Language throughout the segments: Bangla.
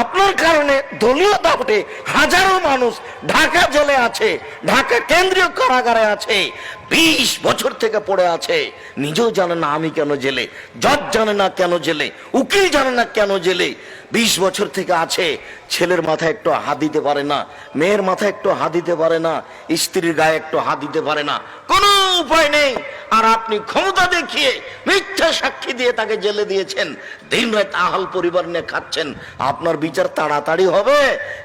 আপনার কারণে দলীয় দাপটে হাজারো মানুষ ঢাকা জেলে আছে, ঢাকা কেন্দ্রীয় কারাগারে আছে, বিশ বছর থেকে পড়ে আছে। নিজেও জানে না আমি কেন জেলে, জজ জানে না কেন জেলে, উকিল জানে না কেন জেলে। বিশ বছর থেকে আছে, ছেলের মাথায় একটু হাত দিতে পারে না, মেয়ের মাথায় একটু হাত দিতে পারে না, স্ত্রীর গায়ে একটু হাত দিতে পারে না, কোনো উপায় নেই। আর আপনি ক্ষমতা দেখিয়ে মিথ্যা সাক্ষী দিয়ে তাকে জেলে দিয়েছেন, দিন রাত আহাল পরিবার নিয়ে খাচ্ছেন, আপনার বিচার তাড়াতাড়ি হবে,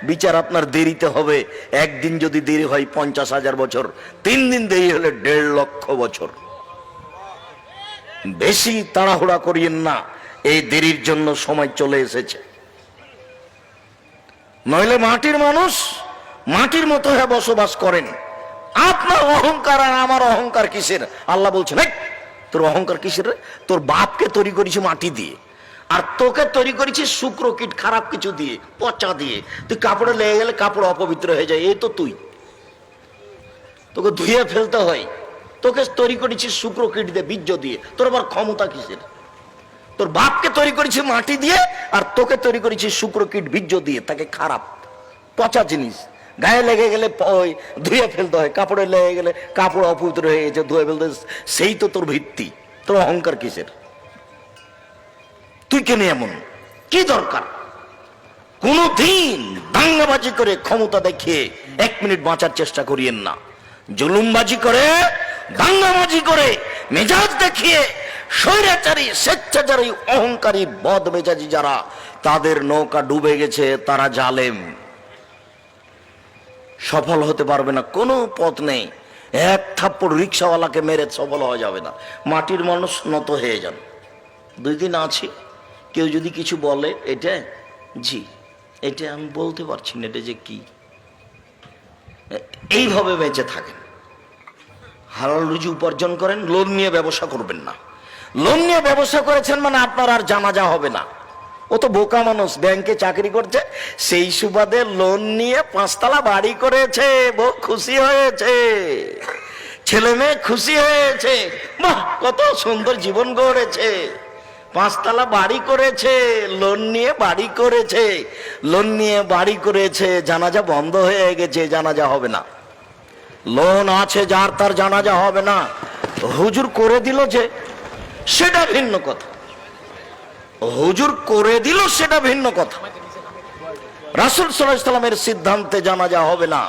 বিচার আপনার দেরিতে হবে। একদিন যদি দেরি হয়, পঞ্চাশ হাজার বছর, তিন দিন দেরি হলে দেড় লক্ষ বছর। বেশি তাড়াহুড়া করিয়েন না, এই দেরির জন্য সময় চলে এসেছে। নইলে মাটির মানুষ মাটির মতো হ্যাঁ বসবাস করেন। আপনার অহংকার আর আমার অহংকার কিসের? আল্লাহ বলছেন "এই, তোর অহংকার কিসের তোর বাপকে তৈরি করেছে মাটি দিয়ে আর তোকে তৈরি করেছি শুক্র কীট খারাপ কিছু দিয়ে পচা দিয়ে। তুই কাপড়ে লেগে গেলে কাপড় অপবিত্র হয়ে যায় এই তো তুই। তোকে ধুয়ে ফেলতে হয় তোকে তৈরি করেছি শুক্র কীট দিয়ে বীর্য দিয়ে। তোর আবার ক্ষমতা কিসের? তোর বাপকে তৈরি করেছি মাটি দিয়ে, আর তোকে তৈরি করেছি শুক্র কীট বীর্য দিয়ে, তাকে খারাপ, পচা জিনিস। গায়ে লেগে গেলে ওই ধুয়ে ফেলতে হয়, কাপড়ে লেগে গেলে কাপড় অপবিত্র হয়ে গেছে, ধুয়ে ফেলতে সেই তো তোর ভিত্তি, তোর অহংকার কিসের? তুই কেন এমন? কি দরকার? কোনো দিন দাঙ্গাবাজি করে ক্ষমতা দেখিয়ে এক মিনিট বাঁচার চেষ্টা করিয়েন না। জুলুমবাজি করে, দাঙ্গাবাজি করে, মেজাজ দেখিয়ে স্বৈরাচারী, স্বেচ্ছাচারী, অহংকারী বদ মেজাজি যারা, তাদের নৌকা ডুবে গেছে, তারা জালেম। সফল হতে পারবে না, কোনো পথ নেই। এক থাপ্পড় রিক্সাওয়ালাকে মেরে সফল হওয়া যাবে না। মাটির মানুষ নত হয়ে যান দুই দিন আছি। কেউ যদি কিছু বলে, এটা? জি, এটা আমি বলতে পারছি না, এটা যে কি? এইভাবে বেঁচে থাকেন। হালাল রুজি উপার্জন করেন, লোন নিয়ে ব্যবসা করবেন না। লোন নিয়ে ব্যবসা করেছেন মানে আপনার আর জানাজা হবে না। ও তো বোকা মানুষ, ব্যাংকে চাকরি করছে, সেই সুবাদে লোন নিয়ে পাঁচতলা বাড়ি করেছে, বউ খুশি হয়েছে, ছেলে মেয়ে খুশি হয়েছে, বাহ, কত সুন্দর জীবন গড়েছে। পাঁচতলা বাড়ি করেছে, লোন নিয়ে বাড়ি করেছে, লোন নিয়ে বাড়ি করেছে, জানাজা বন্ধ হয়ে গেছে, জানাজা হবে না। লোন আছে যার, তার জানাজা হবে না। হুজুর করে দিল যে সেটা ভিন্ন কথা। হুজুর করে দিল সেটা ভিন্ন কথা। রাসুল সাল্লাহ সাল্লামের সিদ্ধান্তে জানা জানাজা হবে না।